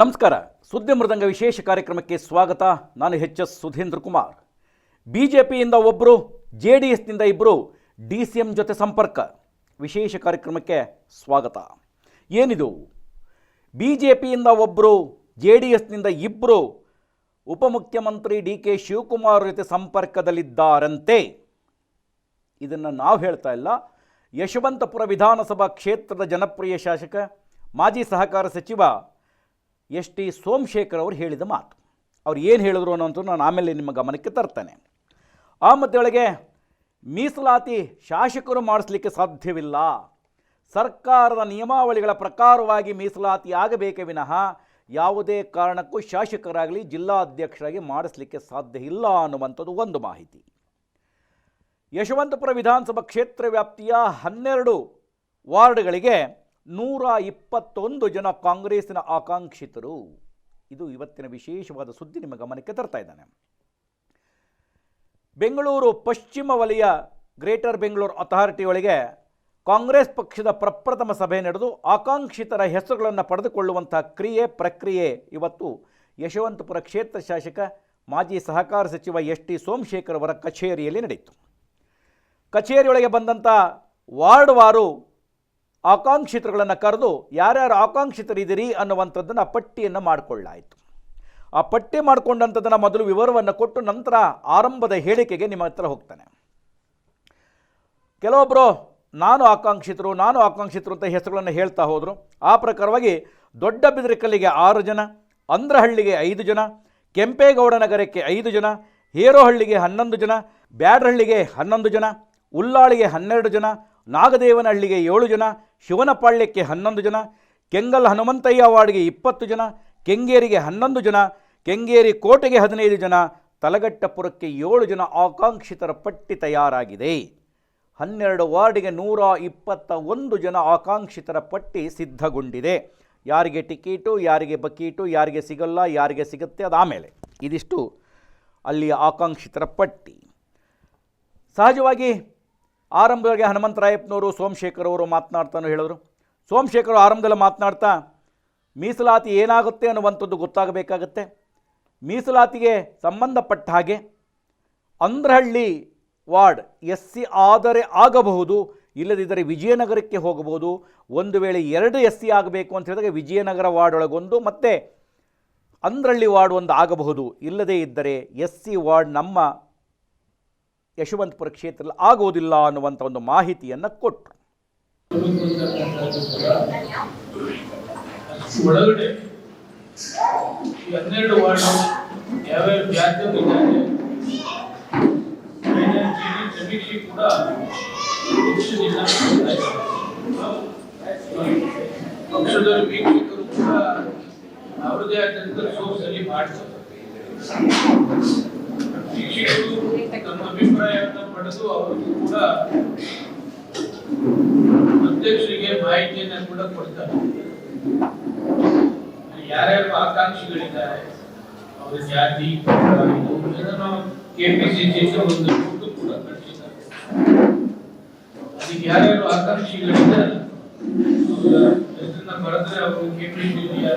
ನಮಸ್ಕಾರ. ಸುದ್ದಿ ಮೃದಂಗ ವಿಶೇಷ ಕಾರ್ಯಕ್ರಮಕ್ಕೆ ಸ್ವಾಗತ. ನಾನು H S Sudhindra Kumar. B J ಪಿಯಿಂದ ಒಬ್ಬರು ಜೆ ಡಿ ಎಸ್ನಿಂದ ಇಬ್ಬರು ಡಿ ಸಿ ಎಂ ಜೊತೆ ಸಂಪರ್ಕ. ವಿಶೇಷ ಕಾರ್ಯಕ್ರಮಕ್ಕೆ ಸ್ವಾಗತ. ಏನಿದು? ಬಿ ಜೆ ಪಿಯಿಂದ ಒಬ್ಬರು ಜೆ ಡಿ ಎಸ್ನಿಂದ ಇಬ್ಬರು ಉಪಮುಖ್ಯಮಂತ್ರಿ ಡಿ ಕೆ ಶಿವಕುಮಾರ್ ಜೊತೆ ಸಂಪರ್ಕದಲ್ಲಿದ್ದಾರಂತೆ. ಇದನ್ನು ನಾವು ಹೇಳ್ತಾ ಇಲ್ಲ. ಯಶವಂತಪುರ ವಿಧಾನಸಭಾ ಕ್ಷೇತ್ರದ ಜನಪ್ರಿಯ ಶಾಸಕ, ಮಾಜಿ ಸಹಕಾರ ಸಚಿವ ಎಸ್ ಟಿ ಸೋಮಶೇಖರ್ ಅವರು ಹೇಳಿದ ಮಾತು. ಅವ್ರು ಏನು ಹೇಳಿದ್ರು ಅನ್ನೋಂಥದ್ದು ನಾನು ಆಮೇಲೆ ನಿಮ್ಮ ಗಮನಕ್ಕೆ ತರ್ತೇನೆ. ಆ ಮಧ್ಯೊಳಗೆ ಮೀಸಲಾತಿ ಶಾಸಕರು ಮಾಡಿಸ್ಲಿಕ್ಕೆ ಸಾಧ್ಯವಿಲ್ಲ. ಸರ್ಕಾರದ ನಿಯಮಾವಳಿಗಳ ಪ್ರಕಾರವಾಗಿ ಮೀಸಲಾತಿ ಆಗಬೇಕೇ ವಿನಃ ಯಾವುದೇ ಕಾರಣಕ್ಕೂ ಶಾಸಕರಾಗಲಿ ಜಿಲ್ಲಾಧ್ಯಕ್ಷರಾಗಿ ಮಾಡಿಸ್ಲಿಕ್ಕೆ ಸಾಧ್ಯ ಇಲ್ಲ ಅನ್ನುವಂಥದ್ದು ಒಂದು ಮಾಹಿತಿ. ಯಶವಂತಪುರ ವಿಧಾನಸಭಾ ಕ್ಷೇತ್ರ ವ್ಯಾಪ್ತಿಯ ಹನ್ನೆರಡು ವಾರ್ಡ್ಗಳಿಗೆ ನೂರ ಇಪ್ಪತ್ತೊಂದು ಜನ ಕಾಂಗ್ರೆಸ್ನ ಆಕಾಂಕ್ಷಿತರು. ಇದು ಇವತ್ತಿನ ವಿಶೇಷವಾದ ಸುದ್ದಿ ನಿಮ್ಮ ಗಮನಕ್ಕೆ ತರ್ತಾ ಇದ್ದಾನೆ. ಬೆಂಗಳೂರು ಪಶ್ಚಿಮ ವಲಯ, ಗ್ರೇಟರ್ ಬೆಂಗಳೂರು ಅಥಾರಿಟಿ ಒಳಗೆ ಕಾಂಗ್ರೆಸ್ ಪಕ್ಷದ ಪ್ರಪ್ರಥಮ ಸಭೆ ನಡೆದು ಆಕಾಂಕ್ಷಿತರ ಹೆಸರುಗಳನ್ನು ಪಡೆದುಕೊಳ್ಳುವಂಥ ಕ್ರಿಯೆ ಪ್ರಕ್ರಿಯೆ ಇವತ್ತು ಯಶವಂತಪುರ ಕ್ಷೇತ್ರ ಶಾಸಕ, ಮಾಜಿ ಸಹಕಾರ ಸಚಿವ ಎಸ್ ಟಿ ಸೋಮಶೇಖರ್ ಅವರ ಕಚೇರಿಯಲ್ಲಿ ನಡೆಯಿತು. ಕಚೇರಿಯೊಳಗೆ ಬಂದಂಥ ವಾರ್ಡ್ವಾರು ಆಕಾಂಕ್ಷಿತರುಗಳನ್ನು ಕರೆದು ಯಾರ್ಯಾರು ಆಕಾಂಕ್ಷಿತರಿದ್ದೀರಿ ಅನ್ನುವಂಥದ್ದನ್ನು ಪಟ್ಟಿಯನ್ನು ಮಾಡಿಕೊಳ್ಳಾಯಿತು. ಆ ಪಟ್ಟಿ ಮಾಡಿಕೊಂಡಂಥದ್ದನ್ನು ಮೊದಲು ವಿವರವನ್ನು ಕೊಟ್ಟು ನಂತರ ಆರಂಭದ ಹೇಳಿಕೆಗೆ ನಿಮ್ಮ ಹತ್ರ ಹೋಗ್ತಾನೆ. ಕೆಲವೊಬ್ಬರು ನಾನು ಆಕಾಂಕ್ಷಿತರು ನಾನು ಆಕಾಂಕ್ಷಿತರು ಅಂತ ಹೆಸರುಗಳನ್ನು ಹೇಳ್ತಾ ಹೋದರು. ಆ ಪ್ರಕಾರವಾಗಿ ದೊಡ್ಡ ಬಿದಿರಕಲ್ಲಿಗೆ ಆರು ಜನ, ಅಂದ್ರಹಳ್ಳಿಗೆ ಐದು ಜನ ಕೆಂಪೇಗೌಡ ನಗರಕ್ಕೆ ಐದು ಜನ, ಹೇರೋಹಳ್ಳಿಗೆ ಹನ್ನೊಂದು ಜನ, ಬ್ಯಾಡ್ರಹಳ್ಳಿಗೆ ಹನ್ನೊಂದು ಜನ, ಉಲ್ಲಾಳಿಗೆ ಹನ್ನೆರಡು ಜನ ನಾಗದೇವನಹಳ್ಳಿಗೆ ಏಳು ಜನ ಶಿವನಪಾಳ್ಯಕ್ಕೆ ಹನ್ನೊಂದು ಜನ, ಕೆಂಗಲ್ ಹನುಮಂತಯ್ಯ ವಾರ್ಡ್ಗೆ ಇಪ್ಪತ್ತು ಜನ, ಕೆಂಗೇರಿಗೆ ಹನ್ನೊಂದು ಜನ, ಕೆಂಗೇರಿ ಕೋಟೆಗೆ ಹದಿನೈದು ಜನ ತಲಗಟ್ಟಪುರಕ್ಕೆ ಏಳು ಜನ ಆಕಾಂಕ್ಷಿತರ ಪಟ್ಟಿ ತಯಾರಾಗಿದೆ. ಹನ್ನೆರಡು ವಾರ್ಡಿಗೆ ನೂರ ಇಪ್ಪತ್ತ ಒಂದು ಜನ ಆಕಾಂಕ್ಷಿತರ ಪಟ್ಟಿ ಸಿದ್ಧಗೊಂಡಿದೆ. ಯಾರಿಗೆ ಟಿಕೀಟು, ಯಾರಿಗೆ ಬಕೀಟು, ಯಾರಿಗೆ ಸಿಗಲ್ಲ, ಯಾರಿಗೆ ಸಿಗುತ್ತೆ ಅದು ಆಮೇಲೆ ಇದಿಷ್ಟು ಅಲ್ಲಿಯ ಆಕಾಂಕ್ಷಿತರ ಪಟ್ಟಿ. ಸಹಜವಾಗಿ ಆರಂಭದಲ್ಲಿ ಹನುಮಂತರಾಯಪ್ಪನವರು ಸೋಮಶೇಖರ್ ಅವರು ಮಾತನಾಡ್ತಾನೋ ಹೇಳಿದ್ರು. ಸೋಮಶೇಖರ್ ಆರಂಭದಲ್ಲಿ ಮಾತನಾಡ್ತಾ, ಮೀಸಲಾತಿ ಏನಾಗುತ್ತೆ ಅನ್ನುವಂಥದ್ದು ಗೊತ್ತಾಗಬೇಕಾಗತ್ತೆ. ಮೀಸಲಾತಿಗೆ ಸಂಬಂಧಪಟ್ಟ ಹಾಗೆ ಅಂದ್ರಹಳ್ಳಿ ವಾರ್ಡ್ ಎಸ್ ಸಿ ಆದರೆ ಆಗಬಹುದು, ಇಲ್ಲದಿದ್ದರೆ ವಿಜಯನಗರಕ್ಕೆ ಹೋಗಬಹುದು, ಒಂದು ವೇಳೆ ಎರಡು ಎಸ್ ಸಿ ಆಗಬೇಕು ಅಂತ ಹೇಳಿದಾಗ ವಿಜಯನಗರ ವಾರ್ಡ್ ಒಳಗೊಂದು ಮತ್ತು ಅಂದ್ರಹಳ್ಳಿ ವಾರ್ಡ್ ಒಂದು ಆಗಬಹುದು, ಇಲ್ಲದೇ ಇದ್ದರೆ ಎಸ್ ಸಿ ವಾರ್ಡ್ ನಮ್ಮ ಯಶವಂತಪುರ ಕ್ಷೇತ್ರದಲ್ಲಿ ಆಗೋದಿಲ್ಲ ಅನ್ನುವಂಥ ಒಂದು ಮಾಹಿತಿಯನ್ನು ಕೊಟ್ಟರು ಒಳಗಡೆ ಹನ್ನೆರಡು ವಾರ್ಡ್ ಕೂಡ ಅವರದೇ ಆದಂತ ಸೋರ್ಸ್ ಅಲ್ಲಿ ಮಾಡ್ತಾರೆ ವೀಕ್ಷಕರು ತಮ್ಮ ಅಭಿಪ್ರಾಯವನ್ನು ಪಡೆದು ಅವರಿಗೂ ಕೂಡ ಅಧ್ಯಕ್ಷರಿಗೆ ಮಾಹಿತಿಯನ್ನ ಕೂಡ ಕೊಡ್ತಾರೆ ಯಾರ್ಯಾರು ಆಕಾಂಕ್ಷಿಗಳಿದ್ದಾರೆ ಅವರ ಜಾತಿ ಪಂಗಡ, ಇದು ಇದನ್ನು ಕೆಪಿಸಿಸಿ ಒಂದು ನೋಟು ಕೂಡ ಕಳಿಸಿದ್ದಾರೆ ಅದಕ್ಕೆ ಯಾರ್ಯಾರು ಆಕಾಂಕ್ಷಿಗಳಿದ್ದಾರೆ ಅವರ ಹೆಸರನ್ನ ಬರೆದ್ರೆ ಅವರು ಕೆಪಿಸಿಸಿಯ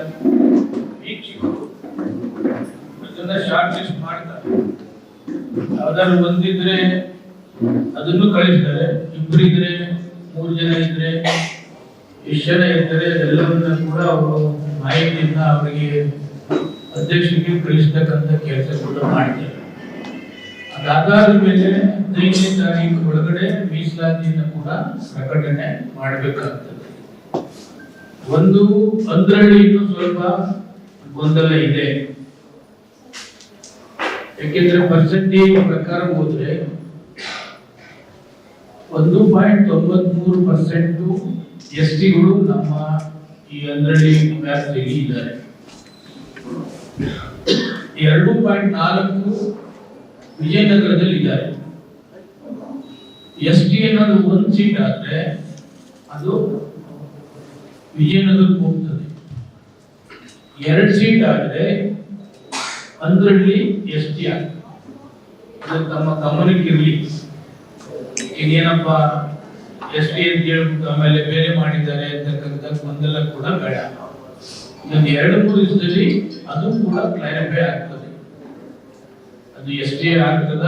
ವೀಕ್ಷಕರು ಅದನ್ನ ಶಾರ್ಟ್ ಲಿಸ್ಟ್ ಮಾಡ್ತಾರೆ ಯಾವ್ದಾದ್ರು ಬಂದಿದ್ರೆ ಅದನ್ನು ಕಳಿಸ್ತಾರೆ. ಇಬ್ಬರಿದ್ರೆ ಮೂರು ಜನ ಇದ್ರೆ, ಎಷ್ಟು ಜನ ಇರ್ತಾರೆ, ಅದೆಲ್ಲವನ್ನ ಕೂಡ ಅವರು ಮಾಹಿತಿಯನ್ನ ಅವರಿಗೆ ಅಧ್ಯಕ್ಷರಿಗೆ ಕಳಿಸ್ತಕ್ಕಂಥ ಕೆಲಸ ಕೂಡ ಮಾಡ್ತಾರೆ. ಅದಾದ ಮೇಲೆ ಹದಿನೈದನೇ ತಾರೀಕು ಒಳಗಡೆ ಮೀಸಲಾತಿಯನ್ನು ಕೂಡ ಪ್ರಕಟಣೆ ಮಾಡಬೇಕಾಗ್ತದೆ. ಒಂದು ಅಂದ್ರಳ್ಳಿ ಇನ್ನೂ ಸ್ವಲ್ಪ ಗೊಂದಲ ಇದೆ. ಯಾಕೆಂದ್ರೆ ಪರ್ಸೆಂಟೇಜ್ ಪ್ರಕಾರ ಹೋದ್ರೆ ಒಂದು ಪಾಯಿಂಟ್ ತೊಂಬತ್ಮೂರು ಪರ್ಸೆಂಟ್ ಎಸ್ ಟಿಗಳು ನಮ್ಮ ಈ ಅಂದ್ರಳ್ಳಿ ವ್ಯಾಪ್ತಿಯಲ್ಲಿ ಇದ್ದಾರೆ ಎರಡು ಪಾಯಿಂಟ್ ನಾಲ್ಕು ವಿಜಯನಗರದಲ್ಲಿ ಇದ್ದಾರೆ ಎಸ್ ಟಿ ಅನ್ನೋದು ಒಂದು ಸೀಟ್ ಆದ್ರೆ ಅದು ವಿಜಯನಗರಕ್ಕೆ ಹೋಗ್ತದೆ. ಎರಡು ಸೀಟ್ ಆದ್ರೆ ಅಂದ್ರಳ್ಳಿ ಎಸ್ ಟಿ ಅದು ತಮ್ಮ ಗಮನಕ್ಕೆ ಇರಲಿ ಈಗೇನಪ್ಪ ಎಸ್ ಟಿ ಅಂತ ಹೇಳ್ಬಿಟ್ಟು ಆಮೇಲೆ ಬೇರೆ ಮಾಡಿದ್ದಾರೆ ಅಂತಕ್ಕಂಥ ಗೊಂದಲ ಕೂಡ ಬೇಡ. ಇನ್ನೊಂದು ಎರಡು, ಮೂರು ದಿವಸದಲ್ಲಿ ಅದು ಕೂಡ ಕ್ಲಾರಿಫೈ ಆಗ್ತದೆ. ಅದು ಎಸ್ ಟಿ ಆಗ್ತದ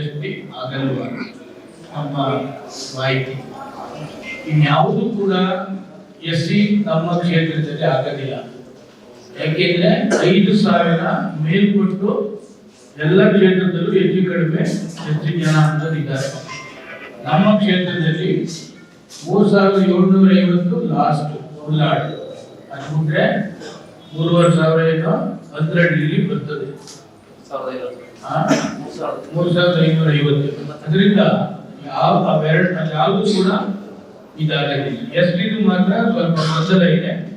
ಎಸ್ ಟಿ ಆಗಲ್ವಾ ನಮ್ಮ ಮಾಹಿತಿ. ಇನ್ಯಾವುದು ಕೂಡ ಎಸ್ ಸಿ ನಮ್ಮ ಕ್ಷೇತ್ರದಲ್ಲಿ ಆಗೋದಿಲ್ಲ. ಯಾಕೆಂದ್ರೆ ಐದು ಸಾವಿರ ಮೇಲ್ಪಟ್ಟು ಎಲ್ಲ ಕ್ಷೇತ್ರದಲ್ಲೂ ಹೆಚ್ಚು ಕಡಿಮೆ ಹೆಚ್ಚು ಜನ ಅಂತಿದ್ದಾರೆ ನಮ್ಮ ಕ್ಷೇತ್ರದಲ್ಲಿ ಮೂರು ಸಾವಿರದ ಏಳ್ನೂರ ಐವತ್ತು ಲಾಸ್ಟ್ ಉಳ್ಳಾಡು. ಅದು ಬಿಟ್ಟರೆ ಮೂರುವರೆ ಸಾವಿರ ಏನೋ ಹನ್ನೆರಡರಲ್ಲಿ ಬರ್ತದೆ. ಆ? ಮೂರು ಸಾವಿರದ ಐನೂರ ಐವತ್ತು. ಅದರಿಂದ ಯಾವ ಅವೆರಡು ಯಾವುದು ಕೂಡ ಇದಾಗಲಿಲ್ಲ. ಎಸ್ ಟಿ ಮಾತ್ರ ಸ್ವಲ್ಪ ಗೊಂದಲ ಇದೆ.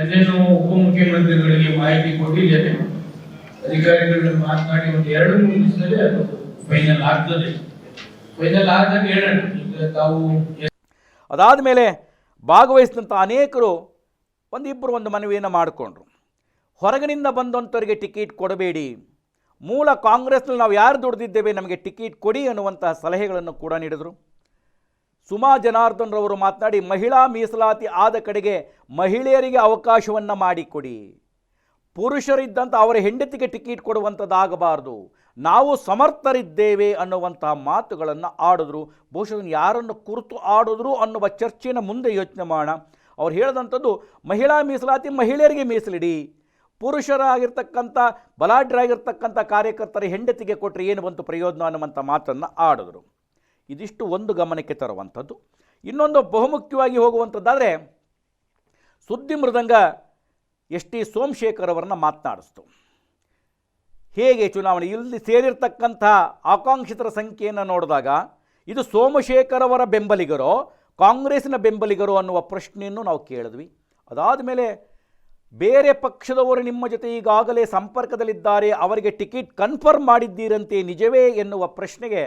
ಅದೇನು ಉಪಮುಖ್ಯಮಂತ್ರಿಗಳಿಗೆ ಮಾಹಿತಿ ಕೊಟ್ಟಿದ್ದೇನೆ ಅಧಿಕಾರಿಗಳನ್ನ ಮಾತನಾಡಿ ಒಂದು ಎರಡು ಮೂರು ದಿವಸದಲ್ಲಿ ಅದು ಫೈನಲ್ ಆಗ್ತದೆ. ಫೈನಲ್ ಆದಾಗ ಈಗ ತಾವು ಅದಾದ ಮೇಲೆ ಭಾಗವಹಿಸಿದಂಥ ಅನೇಕರು ಒಂದಿಬ್ಬರು ಒಂದು ಮನವಿಯನ್ನು ಮಾಡಿಕೊಂಡ್ರು. ಹೊರಗಿನಿಂದ ಬಂದಂಥವರಿಗೆ ಟಿಕೆಟ್ ಕೊಡಬೇಡಿ. ಮೂಲ ಕಾಂಗ್ರೆಸ್ನಲ್ಲಿ ನಾವು ಯಾರು ದುಡ್ದಿದ್ದೇವೆ ನಮಗೆ ಟಿಕೆಟ್ ಕೊಡಿ ಅನ್ನುವಂತಹ ಸಲಹೆಗಳನ್ನು ಕೂಡ ನೀಡಿದರು. ಸುಮಾ ಜನಾರ್ದನ್ ರವರು ಮಾತನಾಡಿ, ಮಹಿಳಾ ಮೀಸಲಾತಿ ಆದ ಕಡೆಗೆ ಮಹಿಳೆಯರಿಗೆ ಅವಕಾಶವನ್ನು ಮಾಡಿಕೊಡಿ. ಪುರುಷರಿದ್ದಂಥ ಅವರ ಹೆಂಡತಿಗೆ ಟಿಕೆಟ್ ಕೊಡುವಂಥದ್ದಾಗಬಾರ್ದು ನಾವು ಸಮರ್ಥರಿದ್ದೇವೆ ಅನ್ನುವಂತಹ ಮಾತುಗಳನ್ನು ಆಡಿದ್ರು. ಬಹುಶಃ ಯಾರನ್ನು ಕುರಿತು ಆಡಿದ್ರು ಅನ್ನುವ ಚರ್ಚೆನ ಮುಂದೆ ಯೋಚನೆ ಮಾಡ ಅವ್ರು ಹೇಳಿದಂಥದ್ದು, ಮಹಿಳಾ ಮೀಸಲಾತಿ ಮಹಿಳೆಯರಿಗೆ ಮೀಸಲಿಡಿ. ಪುರುಷರಾಗಿರ್ತಕ್ಕಂಥ, ಬಲಾಢ್ಯರಾಗಿರ್ತಕ್ಕಂಥ ಕಾರ್ಯಕರ್ತರ ಹೆಂಡತಿಗೆ ಕೊಟ್ಟರೆ ಏನು ಬಂತು ಪ್ರಯೋಜನ ಅನ್ನುವಂಥ ಮಾತನ್ನು ಆಡಿದ್ರು. ಇದಿಷ್ಟು ಒಂದು ಗಮನಕ್ಕೆ ತರುವಂಥದ್ದು. ಇನ್ನೊಂದು ಬಹುಮುಖ್ಯವಾಗಿ ಹೋಗುವಂಥದ್ದಾದರೆ, ಸುದ್ದಿ ಮೃದಂಗ ಎಸ್ ಟಿ ಸೋಮಶೇಖರ್ ಅವರನ್ನು ಮಾತನಾಡಿಸ್ತು. ಹೇಗೆ ಚುನಾವಣೆ? ಇಲ್ಲಿ ಸೇರಿರ್ತಕ್ಕಂಥ ಆಕಾಂಕ್ಷಿತರ ಸಂಖ್ಯೆಯನ್ನು ನೋಡಿದಾಗ, ಇದು ಸೋಮಶೇಖರ್ ಅವರ ಬೆಂಬಲಿಗರೋ ಕಾಂಗ್ರೆಸ್ನ ಬೆಂಬಲಿಗರು ಅನ್ನುವ ಪ್ರಶ್ನೆಯನ್ನು ನಾವು ಕೇಳಿದ್ವಿ. ಅದಾದ ಮೇಲೆ ಬೇರೆ ಪಕ್ಷದವರು ನಿಮ್ಮ ಜೊತೆ ಈಗಾಗಲೇ ಸಂಪರ್ಕದಲ್ಲಿದ್ದಾರೆ, ಅವರಿಗೆ ಟಿಕೆಟ್ ಕನ್ಫರ್ಮ್ ಮಾಡಿದ್ದೀರಂತೆ ನಿಜವೇ ಎನ್ನುವ ಪ್ರಶ್ನೆಗೆ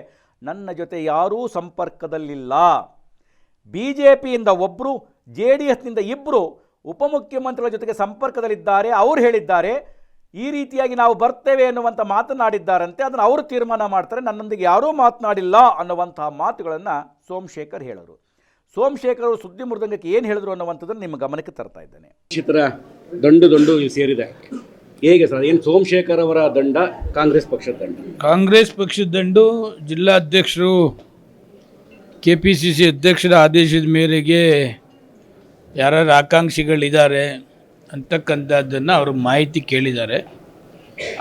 ನನ್ನ ಜೊತೆ ಯಾರೂ ಸಂಪರ್ಕದಲ್ಲಿಲ್ಲ. ಬಿ ಜೆ ಪಿಯಿಂದ ಒಬ್ಬರು ಜೆ ಡಿ ಎಸ್ನಿಂದ ಇಬ್ಬರು ಉಪಮುಖ್ಯಮಂತ್ರಿಗಳ ಜೊತೆಗೆ ಸಂಪರ್ಕದಲ್ಲಿದ್ದಾರೆ. ಅವರು ಹೇಳಿದ್ದಾರೆ, ಈ ರೀತಿಯಾಗಿ ನಾವು ಬರ್ತೇವೆ ಎನ್ನುವಂಥ ಮಾತನಾಡಿದ್ದಾರಂತೆ. ಅದನ್ನು ಅವರು ತೀರ್ಮಾನ ಮಾಡ್ತಾರೆ. ನನ್ನೊಂದಿಗೆ ಯಾರೂ ಮಾತನಾಡಿಲ್ಲ ಅನ್ನುವಂತಹ ಮಾತುಗಳನ್ನು ಸೋಮಶೇಖರ್ ಹೇಳರು. ಸೋಮಶೇಖರ್ ಅವರು ಸುದ್ದಿ ಮೃದಂಗಕ್ಕೆ ಏನು ಹೇಳಿದ್ರು ಅನ್ನುವಂಥದ್ದನ್ನು ನಿಮ್ಮ ಗಮನಕ್ಕೆ ತರ್ತಾ ಇದ್ದೇನೆ. ಚಿತ್ರ ದಂಡು ದಂಡು ಸೇರಿದೆ. ಹೇಗೆ ಸರ್? ಏನು ಸೋಮಶೇಖರ್ ಅವರ ದಂಡ ಕಾಂಗ್ರೆಸ್ ಪಕ್ಷದ ದಂಡ? ಕಾಂಗ್ರೆಸ್ ಪಕ್ಷದ ದಂಡು ಜಿಲ್ಲಾಧ್ಯಕ್ಷರು ಕೆ ಪಿ ಸಿ ಸಿ ಅಧ್ಯಕ್ಷರ ಆದೇಶದ ಮೇರೆಗೆ ಯಾರ್ಯಾರು ಆಕಾಂಕ್ಷಿಗಳಿದ್ದಾರೆ ಅಂತಕ್ಕಂಥದ್ದನ್ನು ಅವರು ಮಾಹಿತಿ ಕೇಳಿದ್ದಾರೆ.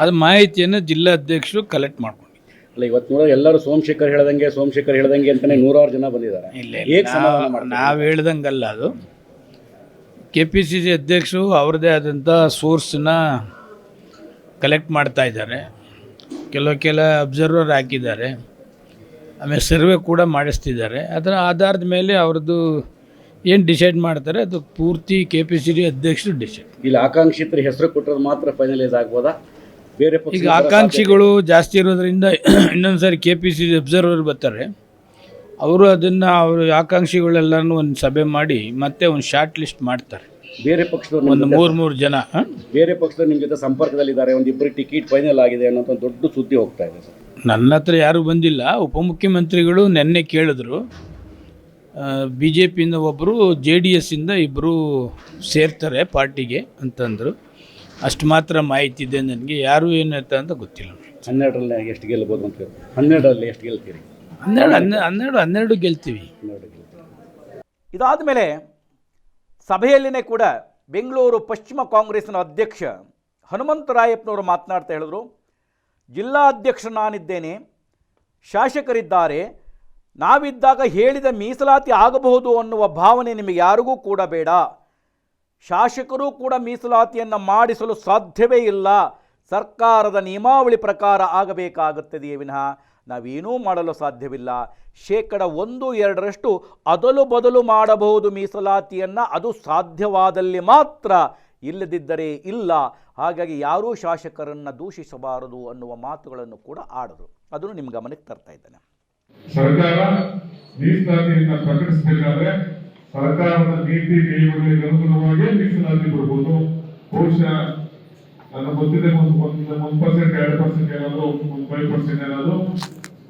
ಅದು ಮಾಹಿತಿಯನ್ನು ಜಿಲ್ಲಾಧ್ಯಕ್ಷರು ಕಲೆಕ್ಟ್ ಮಾಡ್ಕೊಂಡಿದ್ದಾರೆ. ಅಲ್ಲ ಇವತ್ತು ನೋಡೋ ಎಲ್ಲರೂ ಸೋಮಶೇಖರ್ ಹೇಳ್ದಂಗೆ ಸೋಮಶೇಖರ್ ಹೇಳ್ದಂಗೆ ಅಂತಲೇ ನೂರಾರು ಜನ ಬಂದಿದ್ದಾರೆ. ಇಲ್ಲ ಹೇಗೆ ಸಮಾಧಾನ ಮಾಡ್ತಾರೆ? ನಾವು ಹೇಳ್ದಂಗಲ್ಲ ಅದು. ಕೆ ಪಿ ಸಿ ಸಿ ಅಧ್ಯಕ್ಷರು ಅವ್ರದ್ದೇ ಆದಂಥ ಸೋರ್ಸನ್ನ ಕಲೆಕ್ಟ್ ಮಾಡ್ತಾ ಇದ್ದಾರೆ. ಕೆಲವು ಕೆಲ ಅಬ್ಸರ್ವರ್ ಹಾಕಿದ್ದಾರೆ. ಆಮೇಲೆ ಸರ್ವೆ ಕೂಡ ಮಾಡಿಸ್ತಿದ್ದಾರೆ. ಅದರ ಆಧಾರದ ಮೇಲೆ ಅವ್ರದ್ದು ಏನು ಡಿಸೈಡ್ ಮಾಡ್ತಾರೆ ಅದು ಪೂರ್ತಿ ಕೆ ಪಿ ಸಿ ಡಿ ಅಧ್ಯಕ್ಷರು ಡಿಸೈಡ್ ಇಲ್ಲಿ ಆಕಾಂಕ್ಷಿತರ ಹೆಸರು ಕೊಟ್ಟರೆ ಮಾತ್ರ ಫೈನಲೈಸ್ ಆಗ್ಬೋದಾ? ಬೇರೆ ಈಗ ಆಕಾಂಕ್ಷಿಗಳು ಜಾಸ್ತಿ ಇರೋದ್ರಿಂದ ಇನ್ನೊಂದು ಸಾರಿ ಕೆ ಪಿ ಸಿ ಅಬ್ಸರ್ವರ್ ಬರ್ತಾರೆ. ಅವರು ಅದನ್ನು ಅವರು ಆಕಾಂಕ್ಷಿಗಳೆಲ್ಲನೂ ಒಂದು ಸಭೆ ಮಾಡಿ ಮತ್ತೆ ಒಂದು ಶಾರ್ಟ್ ಲಿಸ್ಟ್ ಮಾಡ್ತಾರೆ. ಬೇರೆ ಪಕ್ಷದವ್ರು ಒಂದು ಮೂರು ಮೂರು ಜನ ಬೇರೆ ಪಕ್ಷದವ್ರು ನಿಮ್ಮ ಜೊತೆ ಸಂಪರ್ಕದಲ್ಲಿದ್ದಾರೆ ಒಂದು ಇಬ್ಬರು ಟಿಕೆಟ್ ಫೈನಲ್ ಆಗಿದೆ ಅನ್ನೋಂಥ ಒಂದು ದೊಡ್ಡ ಸುದ್ದಿ ಹೋಗ್ತಾ ಇದೆ ಸರ್. ನನ್ನ ಹತ್ರ ಯಾರೂ ಬಂದಿಲ್ಲ. ಉಪಮುಖ್ಯಮಂತ್ರಿಗಳು ನಿನ್ನೆ ಕೇಳಿದ್ರು. ಬಿ ಜೆ ಪಿಯಿಂದ ಒಬ್ಬರು ಜೆ ಡಿ ಎಸ್ಸಿಂದ ಇಬ್ಬರು ಸೇರ್ತಾರೆ ಪಾರ್ಟಿಗೆ ಅಂತಂದರು. ಅಷ್ಟು ಮಾತ್ರ ಮಾಹಿತಿ ಇದೆ ನನಗೆ. ಯಾರು ಏನಂತ ಅಂತ ಗೊತ್ತಿಲ್ಲ. ಹನ್ನೆರಡರಲ್ಲಿ ಎಷ್ಟು ಗೆಲ್ಬೋದು ಅಂತ ಹೇಳಿ ಹನ್ನೆರಡರಲ್ಲಿ ಎಷ್ಟು ಗೆಲ್ತೀರಿ? ಹನ್ನೆರಡು ಹನ್ನೆ ಹನ್ನೆರಡು ಹನ್ನೆರಡು ಗೆಲ್ತೀವಿ. ಇದಾದ ಮೇಲೆ ಸಭೆಯಲ್ಲಿನೇ ಕೂಡ ಬೆಂಗಳೂರು ಪಶ್ಚಿಮ ಕಾಂಗ್ರೆಸ್ನ ಅಧ್ಯಕ್ಷ ಹನುಮಂತರಾಯಪ್ಪನವರು ಮಾತನಾಡ್ತಾ ಹೇಳಿದ್ರು ಜಿಲ್ಲಾಧ್ಯಕ್ಷ ನಾನಿದ್ದೇನೆ, ಶಾಸಕರಿದ್ದಾರೆ, ನಾವಿದ್ದಾಗ ಹೇಳಿದ ಮೀಸಲಾತಿ ಆಗಬಹುದು ಅನ್ನುವ ಭಾವನೆ ನಿಮಗೆ ಯಾರಿಗೂ ಕೂಡ ಬೇಡ. ಶಾಸಕರು ಕೂಡ ಮೀಸಲಾತಿಯನ್ನು ಮಾಡಿಸಲು ಸಾಧ್ಯವೇ ಇಲ್ಲ. ಸರ್ಕಾರದ ನಿಯಮಾವಳಿ ಪ್ರಕಾರ ಆಗಬೇಕಾಗುತ್ತದೆಯೇ ವಿನಃ ನಾವೇನೂ ಮಾಡಲು ಸಾಧ್ಯವಿಲ್ಲ. ಶೇಕಡ ಒಂದು, ಎರಡರಷ್ಟು ಅದಲು ಬದಲು ಮಾಡಬಹುದು ಮೀಸಲಾತಿಯನ್ನು. ಅದು ಸಾಧ್ಯವಾದಲ್ಲಿ ಮಾತ್ರ ಇಲ್ಲದಿದ್ದರೆ ಇಲ್ಲ. ಹಾಗಾಗಿ ಯಾರೂ ಶಾಸಕರನ್ನು ದೂಷಿಸಬಾರದು ಅನ್ನುವ ಮಾತುಗಳನ್ನು ಕೂಡ ಆಡರು. ಅದನ್ನು ನಿಮ್ಮ ಗಮನಕ್ಕೆ ತರ್ತಾ ಇದ್ದೇನೆ. ಸರ್ಕಾರ ಮೀಸಲಾತಿಯನ್ನು ಪ್ರಕಟಿಸಬೇಕಾದ್ರೆ ಸರ್ಕಾರದ ನೀತಿ ನಿಯಮಗಳಿಗೆ ಅನುಗುಣವಾಗಿ ಮೀಸಲಾತಿ ಕೊಡ್ಬೋದು. ಬಹುಶಃ ನನ್ನ ಗೊತ್ತಿದೆ ಒಂದು ಒಂದು ಒಂದು ಪರ್ಸೆಂಟ್ ಎರಡು ಪರ್ಸೆಂಟ್ ಏನಾದ್ರು, ಒಂದು ಫೈವ್ ಪರ್ಸೆಂಟ್ ಏನಾದ್ರು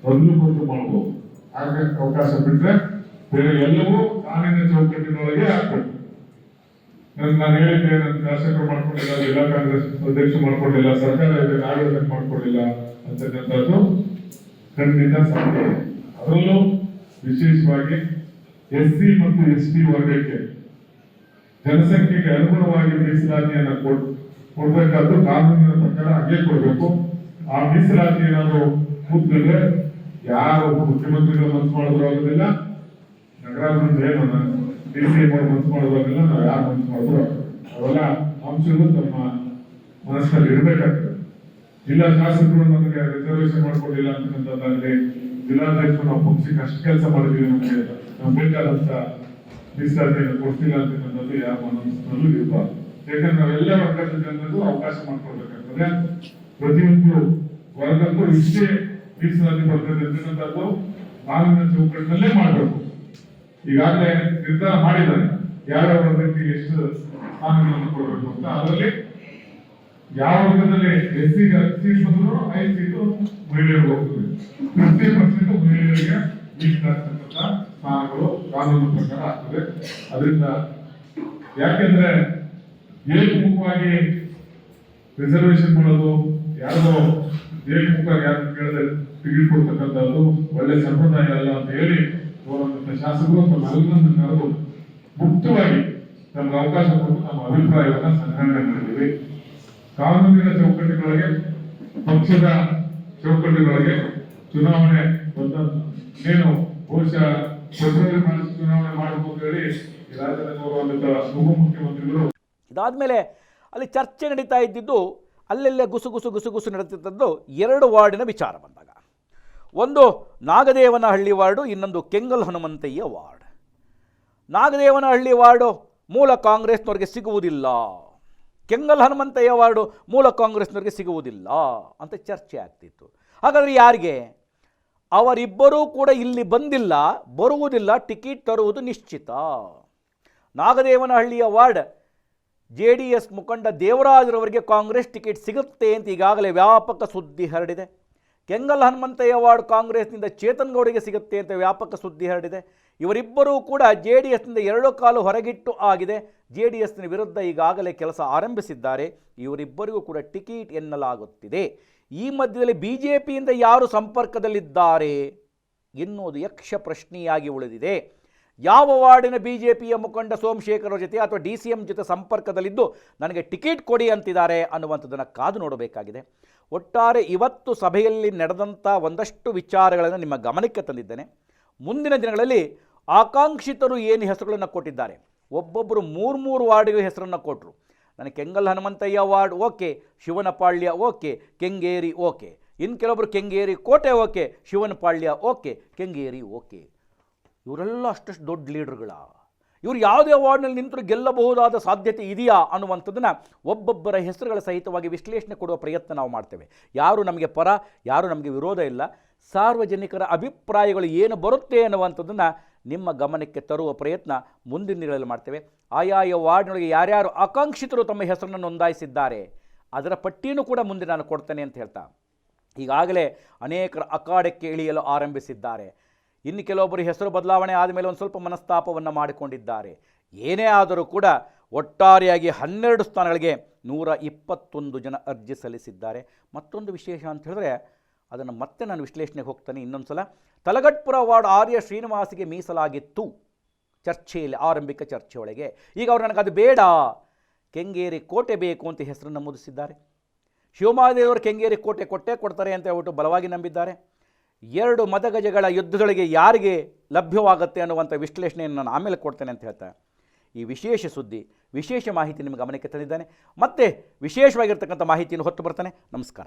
ಬದಲು ಕೊಟ್ಟು ಮಾಡ್ಬೋದು ಹಾಗೆ ಅವಕಾಶ ಬಿಟ್ರೆ ಬೇರೆ ಎಲ್ಲವೂ ಕಾನೂನಿನ ಚೌಕಟ್ಟಿನೊಳಗೆ ಹಾಕ್ಬೇಕು ನನ್- ನಾನು ಹೇಳಿದ್ದೆ ನನ್ನ ಶಾಸಕರು ಮಾಡ್ಕೊಂಡಿಲ್ಲ, ಜಿಲ್ಲಾ ಕಾಂಗ್ರೆಸ್ ಅಧ್ಯಕ್ಷ ಮಾಡ್ಕೊಂಡಿಲ್ಲ, ಸರ್ಕಾರ ಇದೆ ಅದಕ್ಕೆ ಮಾಡ್ಕೊಂಡಿಲ್ಲ ಅಂತಕ್ಕಂಥದ್ದು ಖಂಡಿತ ಸಾಧ್ಯ. ಅದರಲ್ಲೂ ವಿಶೇಷವಾಗಿ ಎಸ್ ಸಿ ಮತ್ತು ಎಸ್ ಟಿ ವರ್ಗಕ್ಕೆ ಜನಸಂಖ್ಯೆಗೆ ಅನುಗುಣವಾಗಿ ಮೀಸಲಾತಿಯನ್ನು ಕೊಡ್ ಕೊಡ್ಬೇಕಾದ್ದು ಕಾನೂನಿನ ಪ್ರಕಾರ ಹಾಗೆ ಕೊಡ್ಬೇಕು. ಆ ಮೀಸಲಾತಿ ಏನಾದ್ರು ಕೂತ್ಕೊಂಡ್ರೆ ಯಾರು ಮುಖ್ಯಮಂತ್ರಿಗಳು ಮನ್ಸು ಮಾಡಿದ್ರು ಆಗೋದಿಲ್ಲ ನಗರಾಭಿವೃದ್ಧಿ ಏನು ಡಿ ಸಿ ಎಂ ಮನ್ಸು ಮಾಡೋದಾಗಲ್ಲ ನಾವು ಯಾರು ಮನ್ಸು ಮಾಡಿದ್ರು. ಅವೆಲ್ಲ ಅಂಶಗಳು ತಮ್ಮ ಮನಸ್ಸಿನಲ್ಲಿ ಇರಬೇಕಾಗ್ತದೆ. ಜಿಲ್ಲಾ ಶಾಸಕರು ನಮಗೆ ರಿಸರ್ವೇಶನ್ ಮಾಡ್ಕೊಟ್ಟಿಲ್ಲ ಅಂತಕ್ಕಂಥದ್ದಾಗಲಿ ಜಿಲ್ಲಾಧ್ಯಕ್ಷರು ನಾವು ಪಕ್ಷಕ್ಕೆ ಅಷ್ಟು ಕೆಲಸ ಮಾಡಿದೀವಿ ನಮಗೆ. ನಮ್ಗೆ ಬೇಕಾದಂತ ಮೀಸಲಾತಿಯನ್ನು ಕೊಡ್ತಿಲ್ಲ ಅಂತಕ್ಕಂಥದ್ದು ಯಾರ ಮನಸ್ಸಿನಲ್ಲೂ ಇರಬಾರ್ದು. ಯಾಕಂದ್ರೆ ನಾವೆಲ್ಲ ಜನರಿಗೂ ಅವಕಾಶ ಮಾಡ್ಕೊಳ್ಬೇಕಾಗ್ತದೆ ಪ್ರತಿಯೊಂದು ವರ್ಗಕ್ಕೂ ಇಷ್ಟೇ ಮೀಸಲಾತಿ ಬರ್ತದೆ ಅಂತಕ್ಕಂಥದ್ದು ಮಾನವ ಚೌಕಟ್ಟಿನಲ್ಲೇ ಮಾಡಬೇಕು. ಈಗಾಗಲೇ ನಿರ್ಧಾರ ಮಾಡಿದ್ದಾರೆ. ಯಾವ್ಯಾವ ವರ್ಗಕ್ಕೆ ಎಷ್ಟು ಸ್ಥಾನಗಳನ್ನು ಕೊಡಬೇಕು ಅಂತ. ಅದರಲ್ಲಿ ಯಾವ ವರ್ಗದಲ್ಲಿ ಎಸ್ ಸಿ ಸೀಟ್ ಬಂದ್ರು ಐದು ಸೀಟು ಮಹಿಳೆಯರು ಹೋಗ್ತದೆ ಫಿಫ್ಟಿ ಪರ್ಸೆಂಟ್ ಮಹಿಳೆಯರಿಗೆ ಮೀಸಲಾಗ್ತಕ್ಕಂಥ ಸ್ಥಾನಗಳು ಕಾನೂನು ಪ್ರಕಾರ ಆಗ್ತದೆ. ಅದರಿಂದ ಯಾಕೆಂದ್ರೆ ಏಕಮುಖವಾಗಿ ರಿಸರ್ವೇಶನ್ ಮಾಡೋದು ಯಾರೋ ಏಕಮುಖವಾಗಿ ಯಾರು ಕೇಳದೆ ಟಿಕೆಟ್ ಕೊಡ್ತಕ್ಕಂಥದ್ದು ಒಳ್ಳೆ ಸಂಪ್ರದಾಯ ಅಲ್ಲ ಅಂತ ಹೇಳಿ ಶಾಸಕರು ತಮ್ಮೆಲ್ಲರನ್ನು ಕರೆದು ಮುಕ್ತವಾಗಿ ನಮ್ಗೆ ಅವಕಾಶ ಕೊಟ್ಟು ನಮ್ಮ ಅಭಿಪ್ರಾಯವನ್ನು ಸಂಗ್ರಹಣೆ ಮಾಡಿದ್ದೀವಿ. ಕಾನೂನಿನ ಚೌಕಟ್ಟುಗಳಿಗೆ, ಪಕ್ಷದ ಚೌಕಟ್ಟುಗಳಿಗೆ ಚುನಾವಣೆ ಏನು ಬಹುಶಃ ಫೆಬ್ರವರಿ ಮಾರ್ಚ್ ಚುನಾವಣೆ ಮಾಡಬೇಕು ಅಂತ ಹೇಳಿ ರಾಜ್ಯದಲ್ಲಿ ರಾಜ್ಯದ ಗೌರವಾನ್ವಿತ ಉಪಮುಖ್ಯಮಂತ್ರಿಗಳು ಇದಾದಮೇಲೆ ಅಲ್ಲಿ ಚರ್ಚೆ ನಡೀತಾ ಇದ್ದಿದ್ದು ಅಲ್ಲೆಲ್ಲೇ ಗುಸು ಗುಸು ಗುಸು ಗುಸು ಎರಡು ವಾರ್ಡಿನ ವಿಚಾರ ಬಂದಾಗ. ಒಂದು ನಾಗದೇವನಹಳ್ಳಿ ವಾರ್ಡು, ಇನ್ನೊಂದು ಕೆಂಗಲ್ ಹನುಮಂತಯ್ಯ ವಾರ್ಡ್. ನಾಗದೇವನಹಳ್ಳಿ ವಾರ್ಡು ಮೂಲ ಕಾಂಗ್ರೆಸ್ನವ್ರಿಗೆ ಸಿಗುವುದಿಲ್ಲ. ಕೆಂಗಲ್ ಹನುಮಂತಯ್ಯ ವಾರ್ಡು ಮೂಲ ಕಾಂಗ್ರೆಸ್ನವ್ರಿಗೆ ಸಿಗುವುದಿಲ್ಲ ಅಂತ ಚರ್ಚೆ ಆಗ್ತಿತ್ತು. ಹಾಗಾದರೆ ಯಾರಿಗೆ? ಅವರಿಬ್ಬರೂ ಕೂಡ ಇಲ್ಲಿ ಬಂದಿಲ್ಲ, ಬರುವುದಿಲ್ಲ, ಟಿಕೆಟ್ ತರುವುದು ನಿಶ್ಚಿತ. ನಾಗದೇವನಹಳ್ಳಿಯ ವಾರ್ಡ್ ಜೆ ಡಿ ಎಸ್ ಮುಖಂಡ ದೇವರಾಜರವರಿಗೆ ಕಾಂಗ್ರೆಸ್ ಟಿಕೆಟ್ ಸಿಗುತ್ತೆ ಅಂತ ಈಗಾಗಲೇ ವ್ಯಾಪಕ ಸುದ್ದಿ ಹರಡಿದೆ. ಕೆಂಗಲ್ ಹನುಮಂತಯ್ಯ ವಾರ್ಡ್ ಕಾಂಗ್ರೆಸ್ನಿಂದ ಚೇತನ್ ಗೌಡರಿಗೆ ಸಿಗುತ್ತೆ ಅಂತ ವ್ಯಾಪಕ ಸುದ್ದಿ ಹರಡಿದೆ. ಇವರಿಬ್ಬರೂ ಕೂಡ ಜೆ ಡಿ ಎಸ್ನಿಂದ ಎರಡು ಕಾಲು ಹೊರಗಿಟ್ಟು ಆಗಿದೆ. ಜೆ ಡಿ ಎಸ್ನ ವಿರುದ್ಧ ಈಗಾಗಲೇ ಕೆಲಸ ಆರಂಭಿಸಿದ್ದಾರೆ. ಇವರಿಬ್ಬರಿಗೂ ಕೂಡ ಟಿಕೆಟ್ ಎನ್ನಲಾಗುತ್ತಿದೆ. ಈ ಮಧ್ಯದಲ್ಲಿ ಬಿ ಜೆ ಪಿಯಿಂದ ಯಾರು ಸಂಪರ್ಕದಲ್ಲಿದ್ದಾರೆ ಎನ್ನುವುದು ಯಕ್ಷ ಪ್ರಶ್ನೆಯಾಗಿ ಉಳಿದಿದೆ. ಯಾವ ವಾರ್ಡಿನ ಬಿ ಜೆ ಪಿಯ ಮುಖಂಡ ಸೋಮಶೇಖರ್ ಜೊತೆ ಅಥವಾ ಡಿ ಸಿ ಎಂ ಜೊತೆ ಸಂಪರ್ಕದಲ್ಲಿದ್ದು ನನಗೆ ಟಿಕೆಟ್ ಕೊಡಿ ಅಂತಿದ್ದಾರೆ ಅನ್ನುವಂಥದ್ದನ್ನು ಕಾದು ನೋಡಬೇಕಾಗಿದೆ. ಒಟ್ಟಾರೆ ಇವತ್ತು ಸಭೆಯಲ್ಲಿ ನಡೆದಂಥ ಒಂದಷ್ಟು ವಿಚಾರಗಳನ್ನು ನಿಮ್ಮ ಗಮನಕ್ಕೆ ತಂದಿದ್ದೇನೆ. ಮುಂದಿನ ದಿನಗಳಲ್ಲಿ ಆಕಾಂಕ್ಷಿತರು ಏನು ಹೆಸರುಗಳನ್ನು ಕೊಟ್ಟಿದ್ದಾರೆ? ಒಬ್ಬೊಬ್ಬರು ಮೂರು ಮೂರು ವಾರ್ಡ್ಗೆ ಹೆಸರನ್ನು ಕೊಟ್ಟರು ನನಗೆ Kengal Hanumanthaiah ward okay, Shivanapalya okay, Kengeri okay. ಇನ್ನು ಕೆಲವೊಬ್ಬರು Kengeri Kote okay, Shivanapalya okay, Kengeri okay. ಇವರೆಲ್ಲ ಅಷ್ಟಷ್ಟು ದೊಡ್ಡ ಲೀಡರ್ಗಳ. ಇವರು ಯಾವುದೇ ಅವಾರ್ಡ್ನಲ್ಲಿ ನಿಂತರೂ ಗೆಲ್ಲಬಹುದಾದ ಸಾಧ್ಯತೆ ಇದೆಯಾ ಅನ್ನುವಂಥದ್ದನ್ನು ಒಬ್ಬೊಬ್ಬರ ಹೆಸರುಗಳ ಸಹಿತವಾಗಿ ವಿಶ್ಲೇಷಣೆ ಕೊಡುವ ಪ್ರಯತ್ನ ನಾವು ಮಾಡ್ತೇವೆ. ಯಾರು ನಮಗೆ ಪರ, ಯಾರು ನಮಗೆ ವಿರೋಧ ಇಲ್ಲ, ಸಾರ್ವಜನಿಕರ ಅಭಿಪ್ರಾಯಗಳು ಏನು ಬರುತ್ತೆ ಅನ್ನುವಂಥದ್ದನ್ನು ನಿಮ್ಮ ಗಮನಕ್ಕೆ ತರುವ ಪ್ರಯತ್ನ ಮುಂದಿನ ದಿನಗಳಲ್ಲಿ ಮಾಡ್ತೇವೆ. ಆಯಾಯ ವಾರ್ಡ್ನೊಳಗೆ ಯಾರ್ಯಾರು ಆಕಾಂಕ್ಷಿತರು ತಮ್ಮ ಹೆಸರನ್ನು ನೋಂದಾಯಿಸಿದ್ದಾರೆ, ಅದರ ಪಟ್ಟಿಯನ್ನು ಕೂಡ ಮುಂದೆ ನಾನು ಕೊಡ್ತೇನೆ ಅಂತ ಹೇಳ್ತಾ. ಈಗಾಗಲೇ ಅನೇಕರ ಅಖಾಡಕ್ಕೆ ಇಳಿಯಲು ಆರಂಭಿಸಿದ್ದಾರೆ. ಇನ್ನು ಕೆಲವೊಬ್ಬರು ಹೆಸರು ಬದಲಾವಣೆ ಆದಮೇಲೆ ಒಂದು ಸ್ವಲ್ಪ ಮನಸ್ತಾಪವನ್ನು ಮಾಡಿಕೊಂಡಿದ್ದಾರೆ. ಏನೇ ಆದರೂ ಕೂಡ ಒಟ್ಟಾರೆಯಾಗಿ ಹನ್ನೆರಡು ಸ್ಥಾನಗಳಿಗೆ ನೂರ ಇಪ್ಪತ್ತೊಂದು ಜನ ಅರ್ಜಿ ಸಲ್ಲಿಸಿದ್ದಾರೆ. ಮತ್ತೊಂದು ವಿಶೇಷ ಅಂತ ಹೇಳಿದ್ರೆ ಅದನ್ನು ಮತ್ತೆ ನಾನು ವಿಶ್ಲೇಷಣೆಗೆ ಹೋಗ್ತೇನೆ ಇನ್ನೊಂದು ಸಲ ತಲಗಟ್ಪುರ ವಾರ್ಡ್ ಆರ್ಯ ಶ್ರೀನಿವಾಸಿಗೆ ಮೀಸಲಾಗಿತ್ತು ಚರ್ಚೆಯಲ್ಲಿ, ಆರಂಭಿಕ ಚರ್ಚೆಯೊಳಗೆ ಈಗ ಅವರು ಅದು ಬೇಡ, ಕೆಂಗೇರಿ ಕೋಟೆ ಬೇಕು ಅಂತ ಹೆಸರನ್ನು ನಮೂದಿಸಿದ್ದಾರೆ. ಶಿವಮೊಗ್ಗದೇವರು ಕೆಂಗೇರಿ ಕೋಟೆ ಕೊಟ್ಟೇ ಕೊಡ್ತಾರೆ ಅಂತ ಹೇಳ್ಬಿಟ್ಟು ಬಲವಾಗಿ ನಂಬಿದ್ದಾರೆ. ಎರಡು ಮದಗಜಗಳ ಯುದ್ಧದೊಳಗೆ ಯಾರಿಗೆ ಲಭ್ಯವಾಗುತ್ತೆ ಅನ್ನುವಂಥ ವಿಶ್ಲೇಷಣೆಯನ್ನು ನಾನು ಆಮೇಲೆ ಕೊಡ್ತೇನೆ ಅಂತ ಹೇಳ್ತಾ ಈ ವಿಶೇಷ ಸುದ್ದಿ, ವಿಶೇಷ ಮಾಹಿತಿ ನಿಮ್ಮ ಗಮನಕ್ಕೆ ತಂದಿದ್ದಾನೆ. ಮತ್ತೆ ವಿಶೇಷವಾಗಿರ್ತಕ್ಕಂಥ ಮಾಹಿತಿಯನ್ನು ಹೊತ್ತು ಬರ್ತಾನೆ. ನಮಸ್ಕಾರ.